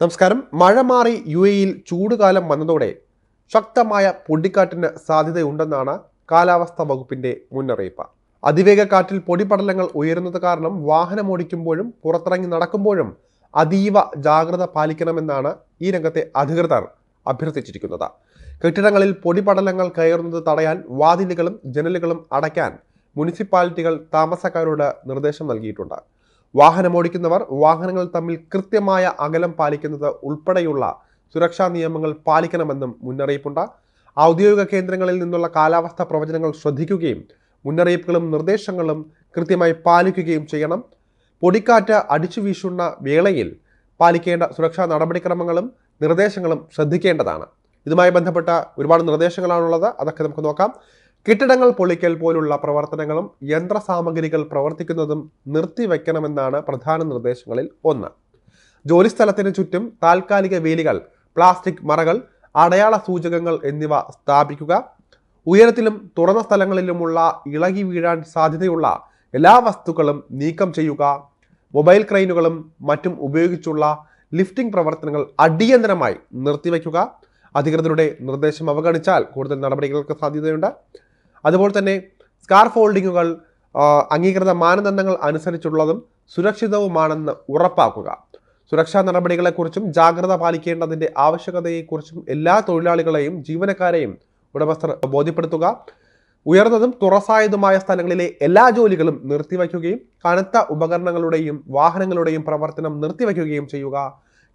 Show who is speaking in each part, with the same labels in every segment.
Speaker 1: നമസ്കാരം. മഴ മാറി യു എയിൽ ചൂടുകാലം വന്നതോടെ ശക്തമായ പൊടിക്കാറ്റിന് സാധ്യതയുണ്ടെന്നാണ് കാലാവസ്ഥാ വകുപ്പിന്റെ മുന്നറിയിപ്പ്. അതിവേഗ കാറ്റിൽ പൊടിപടലങ്ങൾ ഉയരുന്നത് കാരണം വാഹനമോടിക്കുമ്പോഴും പുറത്തിറങ്ങി നടക്കുമ്പോഴും അതീവ ജാഗ്രത പാലിക്കണമെന്നാണ് ഈ രംഗത്തെ അധികൃതർ അഭ്യർത്ഥിച്ചിരിക്കുന്നത്. കെട്ടിടങ്ങളിൽ പൊടിപടലങ്ങൾ കയറുന്നത് തടയാൻ വാതിലുകളും ജനലുകളും അടയ്ക്കാൻ മുനിസിപ്പാലിറ്റികൾ താമസക്കാരോട് നിർദ്ദേശം നൽകിയിട്ടുണ്ട്. വാഹനമോടിക്കുന്നവർ വാഹനങ്ങൾ തമ്മിൽ കൃത്യമായ അകലം പാലിക്കുന്നത് ഉൾപ്പെടെയുള്ള സുരക്ഷാ നിയമങ്ങൾ പാലിക്കണമെന്നും മുന്നറിയിപ്പുണ്ട്. ഔദ്യോഗിക കേന്ദ്രങ്ങളിൽ നിന്നുള്ള കാലാവസ്ഥാ പ്രവചനങ്ങൾ ശ്രദ്ധിക്കുകയും മുന്നറിയിപ്പുകളും നിർദ്ദേശങ്ങളും കൃത്യമായി പാലിക്കുകയും ചെയ്യണം. പൊടിക്കാറ്റ് അടിച്ചു വീശുന്ന വേളയിൽ പാലിക്കേണ്ട സുരക്ഷാ നടപടിക്രമങ്ങളും നിർദ്ദേശങ്ങളും ശ്രദ്ധിക്കേണ്ടതാണ്. ഇതുമായി ബന്ധപ്പെട്ട ഒരുപാട് നിർദ്ദേശങ്ങളാണുള്ളത്. അതൊക്കെ നമുക്ക് നോക്കാം. കെട്ടിടങ്ങൾ പൊളിക്കൽ പോലുള്ള പ്രവർത്തനങ്ങളും യന്ത്രസാമഗ്രികൾ പ്രവർത്തിക്കുന്നതും നിർത്തിവെക്കണമെന്നാണ് പ്രധാന നിർദ്ദേശങ്ങളിൽ ഒന്ന്. ജോലിസ്ഥലത്തിന് ചുറ്റും താൽക്കാലിക വേലികൾ പ്ലാസ്റ്റിക് മറകൾ അടയാള സൂചകങ്ങൾ എന്നിവ സ്ഥാപിക്കുക. ഉയരത്തിലും തുറന്ന സ്ഥലങ്ങളിലുമുള്ള ഇളകി വീഴാൻ സാധ്യതയുള്ള എല്ലാ വസ്തുക്കളും നീക്കം ചെയ്യുക. മൊബൈൽ ക്രെയിനുകളും മറ്റും ഉപയോഗിച്ചുള്ള ലിഫ്റ്റിംഗ് പ്രവർത്തനങ്ങൾ അടിയന്തരമായി നിർത്തിവെക്കുക. അധികൃതരുടെ നിർദ്ദേശം അവഗണിച്ചാൽ കൂടുതൽ നടപടികൾക്ക് സാധ്യതയുണ്ട്. അതുപോലെ തന്നെ സ്കാർഫ് ഹോൾഡിങ്ങുകൾ അംഗീകൃത മാനദണ്ഡങ്ങൾ അനുസരിച്ചുള്ളതും സുരക്ഷിതവുമാണെന്ന് ഉറപ്പാക്കുക. സുരക്ഷാ നടപടികളെക്കുറിച്ചും ജാഗ്രത പാലിക്കേണ്ടതിന്റെ ആവശ്യകതയെക്കുറിച്ചും എല്ലാ തൊഴിലാളികളെയും ജീവനക്കാരെയും ഉടമസ്ഥർ ബോധ്യപ്പെടുത്തുക. ഉയർന്നതും തുറസായതുമായ സ്ഥലങ്ങളിലെ എല്ലാ ജോലികളും നിർത്തിവയ്ക്കുകയും കനത്ത ഉപകരണങ്ങളുടെയും വാഹനങ്ങളുടെയും പ്രവർത്തനം നിർത്തിവയ്ക്കുകയും ചെയ്യുക.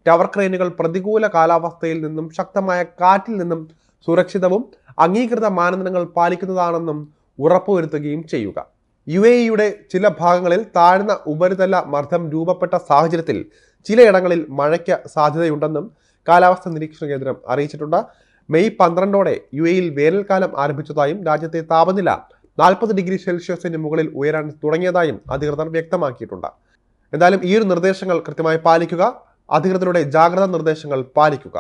Speaker 1: ടവർ ക്രെയിനുകൾ പ്രതികൂല കാലാവസ്ഥയിൽ നിന്നും ശക്തമായ കാറ്റിൽ നിന്നും സുരക്ഷിതവും അംഗീകൃത മാനദണ്ഡങ്ങൾ പാലിക്കുന്നതാണെന്നും ഉറപ്പുവരുത്തുകയും ചെയ്യുക. യു എ ഇയുടെ ചില ഭാഗങ്ങളിൽ താഴ്ന്ന ഉപരിതല മർദ്ദം രൂപപ്പെട്ട സാഹചര്യത്തിൽ ചിലയിടങ്ങളിൽ മഴയ്ക്ക് സാധ്യതയുണ്ടെന്നും കാലാവസ്ഥാ നിരീക്ഷണ കേന്ദ്രം അറിയിച്ചിട്ടുണ്ട്. മെയ് പന്ത്രണ്ടോടെ യു എയിൽ വേനൽക്കാലം ആരംഭിച്ചതായും രാജ്യത്തെ താപനില നാൽപ്പത് ഡിഗ്രി സെൽഷ്യസിന് മുകളിൽ ഉയരാൻ തുടങ്ങിയതായും അധികൃതർ വ്യക്തമാക്കിയിട്ടുണ്ട്. എന്തായാലും ഈ ഒരു നിർദ്ദേശങ്ങൾ കൃത്യമായി പാലിക്കുക അധികൃതരുടെ ജാഗ്രതാ നിർദ്ദേശങ്ങൾ പാലിക്കുക.